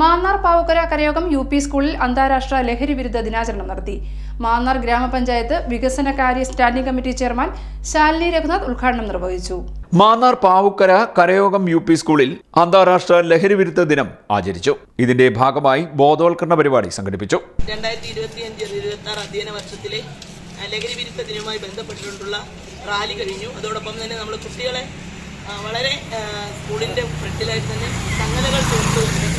Mannar Pavakkara Karayogam U P സ്കൂളിൽ അന്താരാഷ്ട്ര ലഹരി വിരുദ്ധ ദിനാചരണം നടത്തി. മാന്നാർ ഗ്രാമപഞ്ചായത്ത് വികസന കാര്യ standing committee chairman Shalini Raghunath ഉദ്ഘാടനം നിർവഹിച്ചു. മാന്നാർ പാവുക്കര കരയോഗം യു പി സ്കൂളിൽ അന്താരാഷ്ട്ര ലഹരി വിരുദ്ധ ദിനം ആചരിച്ചു. ഇതിന്റെ ഭാഗമായി ബോധവൽക്കരണ പരിപാടി സംഘടിപ്പിച്ചു. രണ്ടായിരത്തി ഇരുപത്തി അഞ്ച് ഇരുപത്തി ആറ് അധ്യയന വർഷത്തിലെ ലഹരി വിരുദ്ധ ദിനവുമായി ബന്ധപ്പെട്ടിട്ടുള്ള റാലി കഴിഞ്ഞു. അതോടൊപ്പം തന്നെ നമ്മൾ കുട്ടികളെ വളരെ സ്കൂളിന്റെ ഫ്രണ്ടിലായി ഫ്രണ്ടിലായിട്ട് തന്നെ ചങ്ങലകൾ ചേർത്തുകൊണ്ട്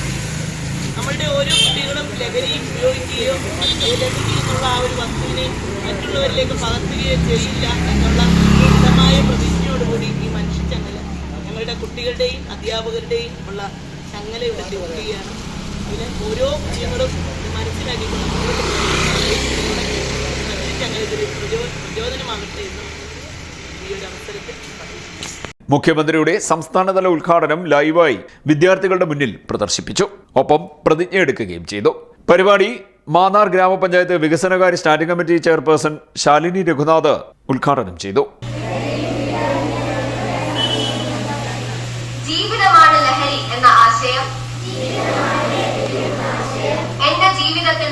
നമ്മളുടെ ഓരോ കുട്ടികളും ലഹരി ഉപയോഗിക്കുകയോ ലഹരി എന്നുള്ള ആ ഒരു വസ്തുവിനെ മറ്റുള്ളവരിലേക്ക് പകർത്തുകയോ ചെയ്യില്ല എന്നുള്ള വ്യക്തമായ പ്രതിജ്ഞയോടുകൂടി ഈ മനുഷ്യ ചങ്ങല ഞങ്ങളുടെ കുട്ടികളുടെയും അധ്യാപകരുടെയും ഉള്ള ചങ്ങല ഇവിടെ തീർക്കുകയാണ് അതിന് ഓരോ ഇത് മനസ്സിലാക്കിക്കൊണ്ട് മനുഷ്യ ചങ്ങലത്തിൽ പ്രചോ- പ്രചോദനമാകട്ടെ എന്നും ഈ ഒരു അവസരത്തിൽ പറയുന്നു മുഖ്യമന്ത്രിയുടെ സംസ്ഥാനതല ഉദ്ഘാടനം ലൈവായി വിദ്യാർത്ഥികളുടെ മുന്നിൽ പ്രദർശിപ്പിച്ചു. ഒപ്പം പ്രതിജ്ഞയെടുക്കുകയും ചെയ്തു. പരിപാടി മാന്നാർ ഗ്രാമപഞ്ചായത്ത് വികസനകാര്യ standing committee chairperson Shalini Raghunath ഉദ്ഘാടനം ചെയ്തു. ലഹരി എന്ന ആശയം. ജീവിതത്തിൽ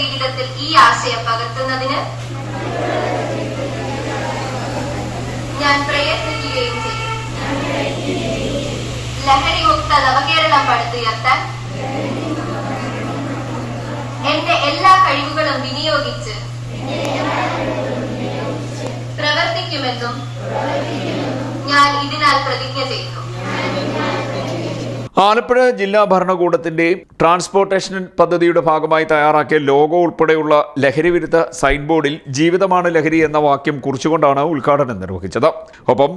ജീവിതത്തിൽ ഈ ആശയം പകർത്തുന്നതിന് ഞാൻ ചെയ്യും ലഹരി മുക്ത നവകേരളം പടുത്തുയർത്താൻ എന്റെ എല്ലാ കഴിവുകളും വിനിയോഗിച്ച് പ്രവർത്തിക്കുമെന്നും ഞാൻ ഇതിനാൽ പ്രതിജ്ഞ ചെയ്യുന്നു ആലപ്പുഴ ജില്ലാ ഭരണകൂടത്തിന്റെ ട്രാൻസ്പോർട്ടേഷൻ പദ്ധതിയുടെ ഭാഗമായി തയ്യാറാക്കിയ ലോഗോ ഉൾപ്പെടെയുള്ള ലഹരി വിരുദ്ധ സൈൻ ബോർഡിൽ ജീവിതമാണ് ലഹരി എന്ന വാക്യം കുറിച്ചുകൊണ്ടാണ് ഉദ്ഘാടനം നിർവഹിച്ചത്. ഒപ്പം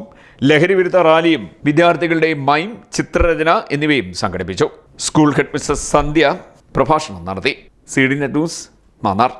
ലഹരി വിരുദ്ധ റാലിയും വിദ്യാർത്ഥികളുടെ മൈം ചിത്രരചന എന്നിവയും സംഘടിപ്പിച്ചു. സ്കൂൾ ഹെഡ് മിസ്റ്റർ സന്ധ്യ പ്രഭാഷണം നടത്തി. C D net news Mannar.